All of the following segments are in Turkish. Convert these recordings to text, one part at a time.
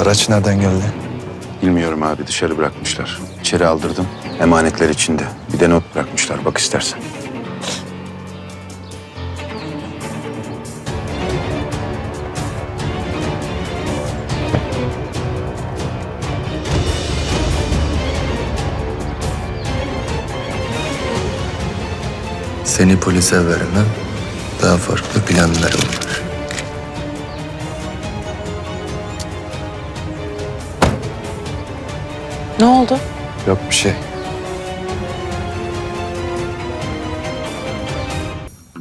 Araç nereden geldi? Bilmiyorum abi dışarı bırakmışlar. İçeri aldırdım. Emanetler içinde. Bir de not bırakmışlar bak istersen. Seni polise veremem. Daha farklı planlarım var. Yok bir şey.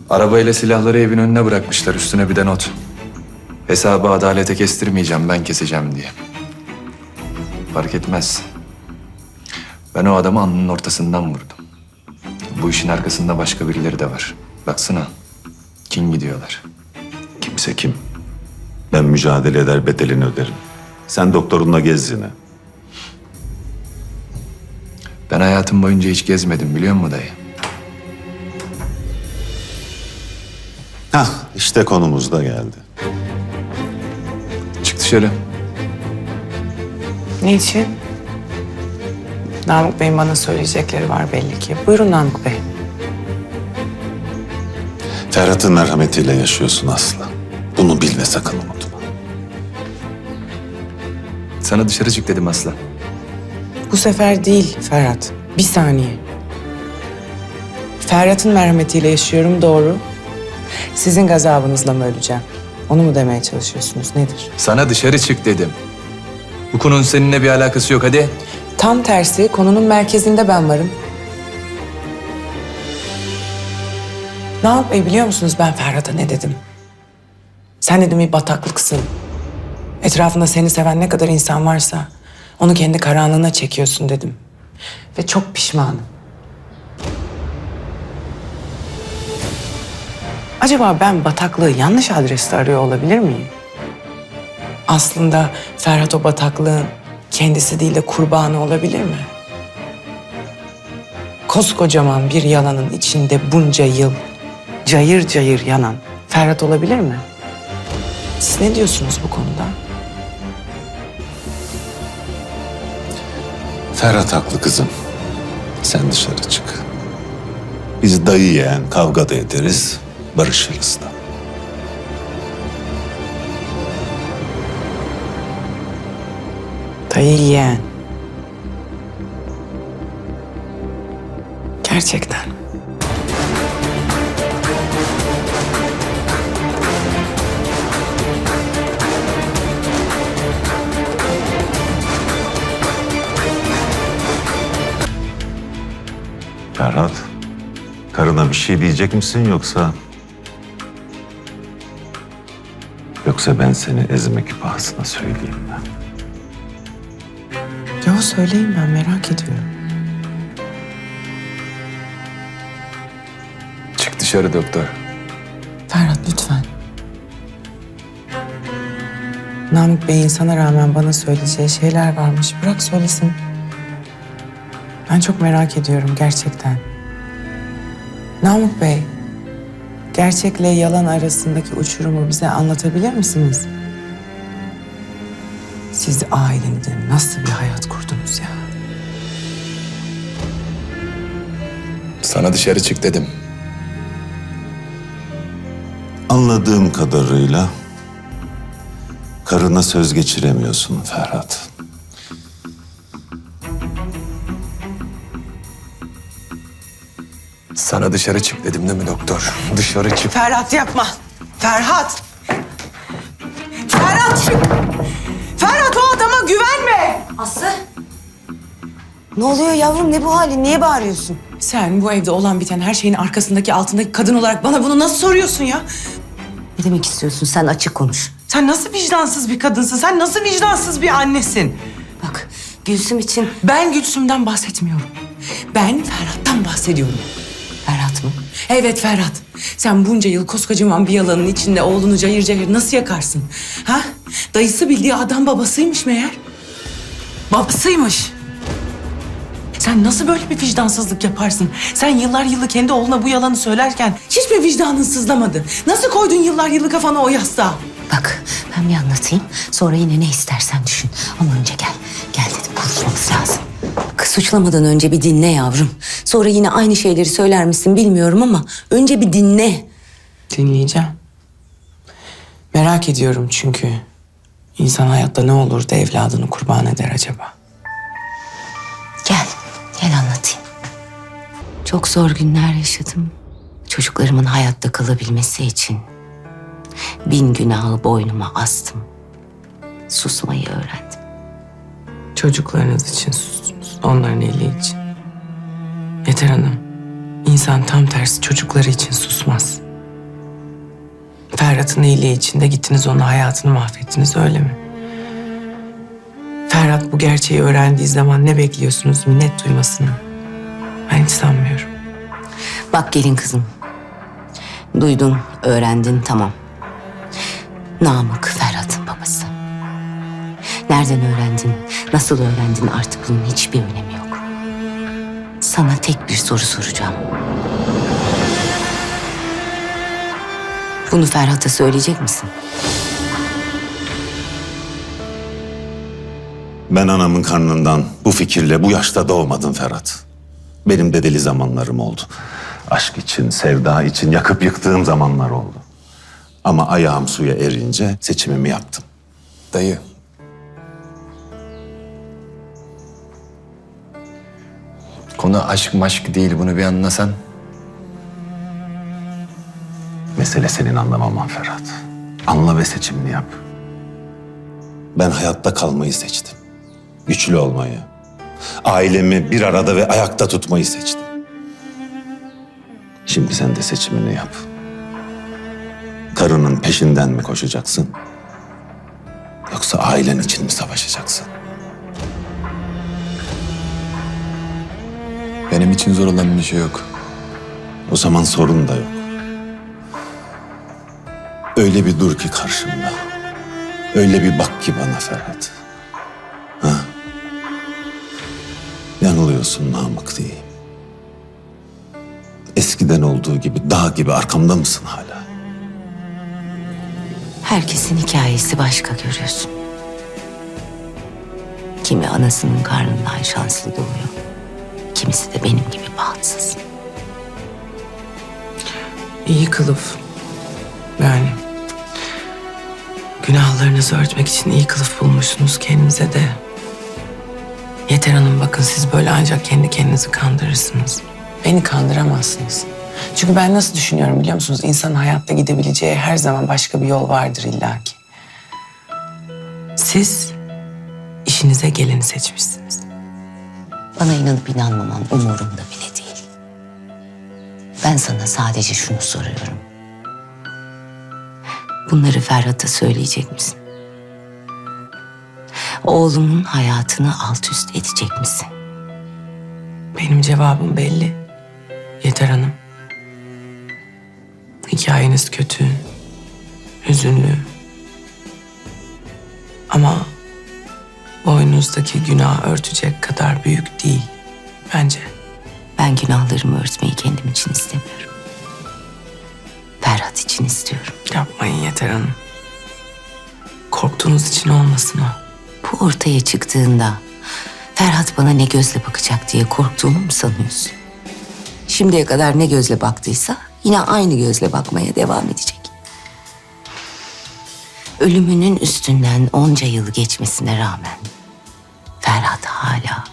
Arabayla silahları evin önüne bırakmışlar. Üstüne bir de not. Hesabı adalete kestirmeyeceğim, ben keseceğim diye. Fark etmez. Ben o adamı alnının ortasından vurdum. Bu işin arkasında başka birileri de var. Baksana. Kim gidiyorlar? Kimse kim? Ben mücadele eder bedelini öderim. Sen doktorunla gez yine. Ben hayatım boyunca hiç gezmedim biliyor musun dayı? Hah işte konumuz da geldi. Çık dışarı. Niçin? Namık Bey'in bana söyleyecekleri var belli ki. Buyurun Namık Bey. Ferhat'ın merhametiyle yaşıyorsun Aslı. Bunu bil ve sakın unutma. Sana dışarı çık dedim Aslan. Bu sefer değil Ferhat. Bir saniye. Ferhat'ın merhametiyle yaşıyorum doğru. Sizin gazabınızla mı öleceğim? Onu mu demeye çalışıyorsunuz? Nedir? Sana dışarı çık dedim. Bu konunun seninle bir alakası yok hadi. Tam tersi konunun merkezinde ben varım. Namık Bey biliyor musunuz ben Ferhat'a ne dedim? Sen dedim bir bataklıksın. Etrafında seni seven ne kadar insan varsa onu kendi karanlığına çekiyorsun dedim. Ve çok pişmanım. Acaba ben bataklığı yanlış adreste arıyor olabilir miyim? Aslında Ferhat o bataklığın kendisi değil de kurbanı olabilir mi? Koskocaman bir yalanın içinde bunca yıl cayır cayır yanan Ferhat olabilir mi? Siz ne diyorsunuz bu konuda? Ferhat haklı kızım. Sen dışarı çık. Biz dayı yeğen kavga da ederiz, barışırız da. Dayı yeğen. Gerçekten. Ferhat, karına bir şey diyecek misin yoksa... Yoksa ben seni ezmek pahasına söyleyeyim mi? Yo söyleyin ben merak ediyorum. Çık dışarı doktor. Ferhat lütfen. Namık Bey insana rağmen bana söyleyeceği şeyler varmış. Bırak söylesin. Ben çok merak ediyorum gerçekten. Namık Bey, gerçekle yalan arasındaki uçurumu bize anlatabilir misiniz? Siz ailenizde nasıl bir hayat kurdunuz ya? Sana dışarı çık dedim. Anladığım kadarıyla karına söz geçiremiyorsun Ferhat. Sana dışarı çık dedim değil mi doktor? Dışarı çık. Ferhat yapma. Ferhat. Ferhat şu... Ferhat o adama güvenme. Aslı. Ne oluyor yavrum? Ne bu halin? Niye bağırıyorsun? Sen bu evde olan biten her şeyin arkasındaki altındaki kadın olarak bana bunu nasıl soruyorsun ya? Ne demek istiyorsun? Sen açık konuş. Sen nasıl vicdansız bir kadınsın? Sen nasıl vicdansız bir annesin? Bak Gülsüm için Ben Gülsüm'den bahsetmiyorum. Ben Ferhat'tan bahsediyorum. Ferhat mı? Evet Ferhat. Sen bunca yıl koskocaman bir yalanın içinde oğlunu cayır cayır nasıl yakarsın? Ha? Dayısı bildiği adam babasıymış meğer. Babasıymış. Sen nasıl böyle bir vicdansızlık yaparsın? Sen yıllar yılı kendi oğluna bu yalanı söylerken hiç mi vicdanın sızlamadı? Nasıl koydun yıllar yılı kafana o yastığa? Bak ben bir anlatayım. Sonra yine ne istersen düşün. Ama önce gel. Gel dedim konuşmamız lazım. Suçlamadan önce bir dinle yavrum. Sonra yine aynı şeyleri söyler misin bilmiyorum ama önce bir dinle. Dinleyeceğim. Merak ediyorum çünkü. insan hayatta ne olur da evladını kurban eder acaba? Gel, gel anlatayım. Çok zor günler yaşadım. Çocuklarımın hayatta kalabilmesi için. Bin günahı boynuma astım. Susmayı öğrendim. Çocuklarınız için sustunuz. Onların iyiliği için. Yeter Hanım. insan tam tersi çocukları için susmaz. Ferhat'ın iyiliği için de gittiniz onun hayatını mahvettiniz öyle mi? Ferhat bu gerçeği öğrendiği zaman ne bekliyorsunuz minnet duymasını? Ben hiç sanmıyorum. Bak gelin kızım. Duydun, öğrendin tamam. Namık Ferhat'ın babası. Nereden öğrendin, nasıl öğrendin artık bunun hiçbir önemi yok. Sana tek bir soru soracağım. Bunu Ferhat'a söyleyecek misin? Ben anamın karnından bu fikirle bu yaşta doğmadım Ferhat. Benim de deli zamanlarım oldu. Aşk için, sevda için yakıp yıktığım zamanlar oldu. Ama ayağım suya erince seçimimi yaptım. Dayı. Konu aşk maşk değil bunu bir anlasan. Mesele senin anlamaman Ferhat. Anla ve seçimini yap. Ben hayatta kalmayı seçtim. Güçlü olmayı. Ailemi bir arada ve ayakta tutmayı seçtim. Şimdi sen de seçimini yap. Karının peşinden mi koşacaksın? Yoksa ailen için mi savaşacaksın? Benim için zor olan bir şey yok. O zaman sorun da yok. Öyle bir dur ki karşımda. Öyle bir bak ki bana Ferhat. Ha? Yanılıyorsun Namık diyeyim. Eskiden olduğu gibi dağ gibi arkamda mısın hala? Herkesin hikayesi başka görüyorsun. Kimi anasının karnından şanslı doğuyor. Kimisi de benim gibi bahtsız. İyi kılıf. Yani günahlarınızı örtmek için iyi kılıf bulmuşsunuz kendinize de. Yeter Hanım bakın siz böyle ancak kendi kendinizi kandırırsınız. Beni kandıramazsınız. Çünkü ben nasıl düşünüyorum biliyor musunuz? İnsanın hayatta gidebileceği her zaman başka bir yol vardır illaki. Siz işinize geleni seçmişsiniz. Bana inanıp inanmaman umurumda bile değil. Ben sana sadece şunu soruyorum. Bunları Ferhat'a söyleyecek misin? Oğlumun hayatını alt üst edecek misin? Benim cevabım belli. Yeter Hanım. Hikayeniz kötü, hüzünlü. Ama boynunuzdaki günah örtecek kadar büyük değil bence. Ben günahlarımı örtmeyi kendim için istemiyorum. Ferhat için istiyorum. Yapmayın Yeter Hanım. Korktuğunuz için olmasın o. Bu ortaya çıktığında Ferhat bana ne gözle bakacak diye korktuğumu mu sanıyorsun? Şimdiye kadar ne gözle baktıysa yine aynı gözle bakmaya devam edecek. Ölümünün üstünden onca yıl geçmesine rağmen Ferhat hala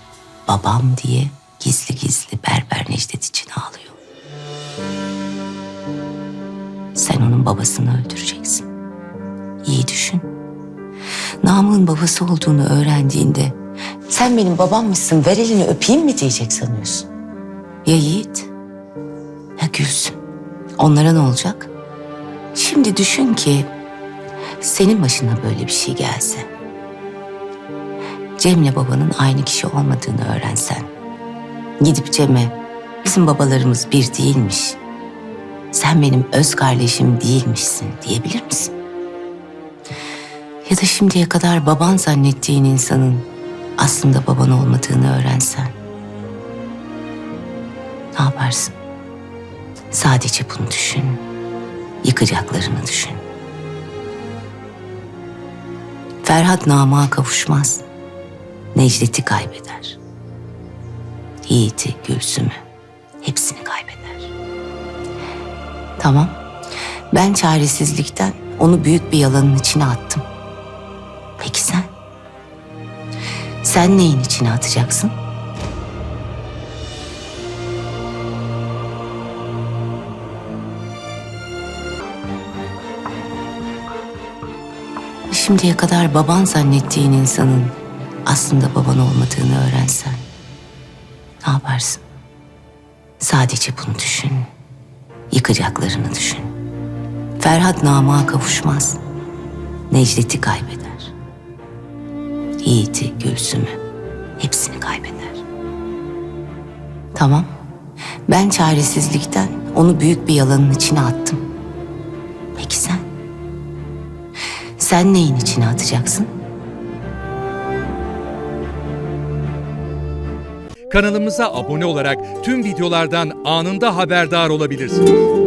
babam diye gizli gizli Berber Necdet için ağlıyor. Sen onun babasını öldüreceksin. İyi düşün. Namık'ın babası olduğunu öğrendiğinde sen benim babammışsın ver elini öpeyim mi diyecek sanıyorsun? Ya Yiğit? Ya Gülsüm? Onlara ne olacak? Şimdi düşün ki senin başına böyle bir şey gelse. Cem'le babanın aynı kişi olmadığını öğrensen. Gidip Cem'e bizim babalarımız bir değilmiş. Sen benim öz kardeşim değilmişsin diyebilir misin? Ya da şimdiye kadar baban zannettiğin insanın aslında baban olmadığını öğrensen. Ne yaparsın? Sadece bunu düşün. Yıkacaklarını düşün. Ferhat namığa kavuşmaz. Necdet'i kaybeder. Yiğit'i, Gülsüm'ü hepsini kaybeder. Tamam. Ben çaresizlikten onu büyük bir yalanın içine attım. Peki sen? Sen neyin içine atacaksın? Şimdiye kadar baban zannettiğin insanın aslında baban olmadığını öğrensen ne yaparsın? Sadece bunu düşün. Yıkacaklarını düşün. Ferhat namığa kavuşmaz. Necdet'i kaybeder. Yiğit'i, Gülsüm'ü hepsini kaybeder. Tamam. Ben çaresizlikten onu büyük bir yalanın içine attım. Sen neyin içine atacaksın? Kanalımıza abone olarak tüm videolardan anında haberdar olabilirsiniz.